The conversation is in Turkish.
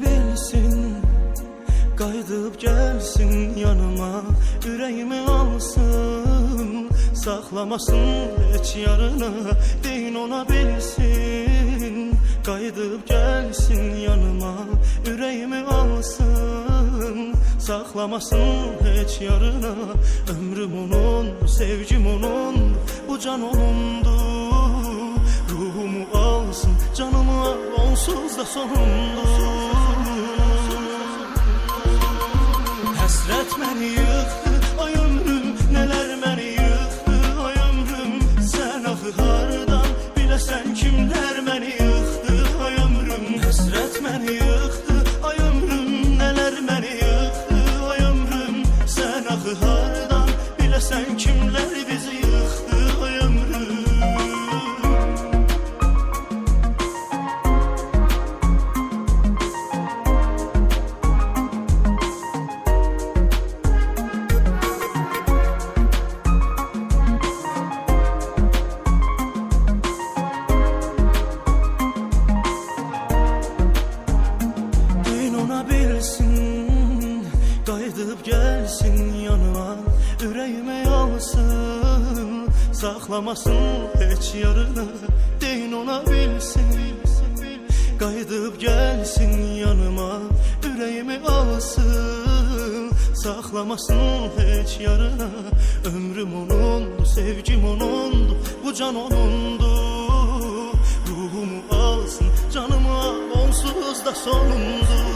bilsin Qayıdıb gəlsin yanıma. Ürəyimi alsın. Saxlamasın heç yarına Deyin ona bilsin Qayıdıb gəlsin yanıma. Ürəyimi alsın. Saxlamasın heç yarına Ömrüm onun, sevgim onun. Bu can onundu Ruhumu alsın, canımı al, onsuz da sonundu Yıxdı, ay Nələr məni yıxdı, ay ömrüm Sən axı hardan biləsən kimlər məni yıxdı, ay ömrüm məni yıxdı, ay Nələr məni yıxdı, ay Sən axı hardan biləsən kimlər Qayıdıb gəlsin yanıma Ürəyimə alsın Saxlamasın heç yarını Deyin ona bilsin Qayıdıb gəlsin yanıma Ürəyimi alsın Saxlamasın heç yarına Ömrüm onundu, sevgim onundu Bu can onundu Ruhumu alsın, canımı al Onsuz da sonundu